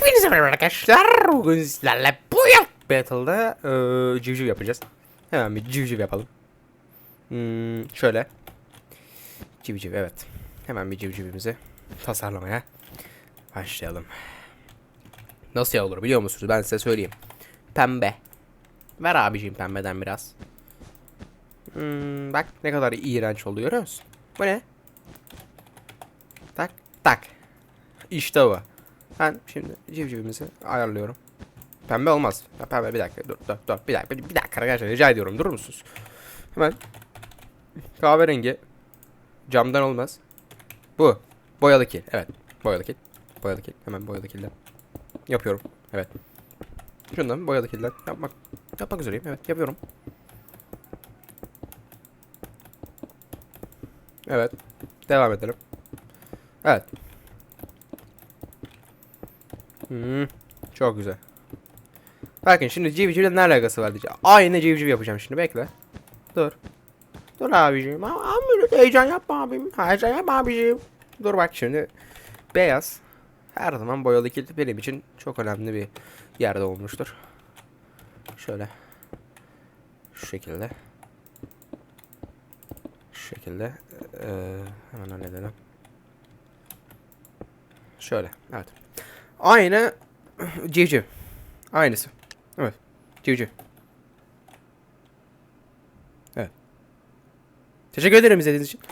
Hepinize merhaba arkadaşlar. Bugün sizlerle bu yıl Battle'da eee, civciv yapacağız. Hemen bir civciv yapalım. Hmm, şöyle. Civciv evet. Hemen bir civcivimizi tasarlamaya başlayalım. Nasıl olur biliyor musunuz? Ben size söyleyeyim. Pembe. Ver abiciğim pembeden biraz. Hmm, bak ne kadar iğrenç oluyor görüyor musun? Bu ne? Tak tak. İşte bu. Ben şimdi civcivimizi ayarlıyorum. Pembe olmaz. Ya pembe bir dakika dur dur dur bir dakika bir, dakika arkadaşlar rica ediyorum durur musunuz? Hemen kahverengi camdan olmaz. Bu boyalı kil evet boyalı kil boyalı kil hemen boyalı kilden yapıyorum evet. Şundan boyalı kilden yapmak yapmak üzereyim evet yapıyorum. Evet devam edelim. Evet Hmm, çok güzel. Bakın şimdi civcivle ne alakası var diyeceğim. Aynı civciv yapacağım şimdi bekle. Dur. Dur ama böyle heyecan yapma abim. Heyecan yapma abiciğim. Dur bak şimdi. Beyaz. Her zaman boyalı kilit benim için çok önemli bir yerde olmuştur. Şöyle. Şu şekilde. Şu şekilde. Ee, hemen halledelim. Şöyle. Evet. Aynı civciv. Aynısı. Evet. Civciv. Evet. Teşekkür ederim izlediğiniz için.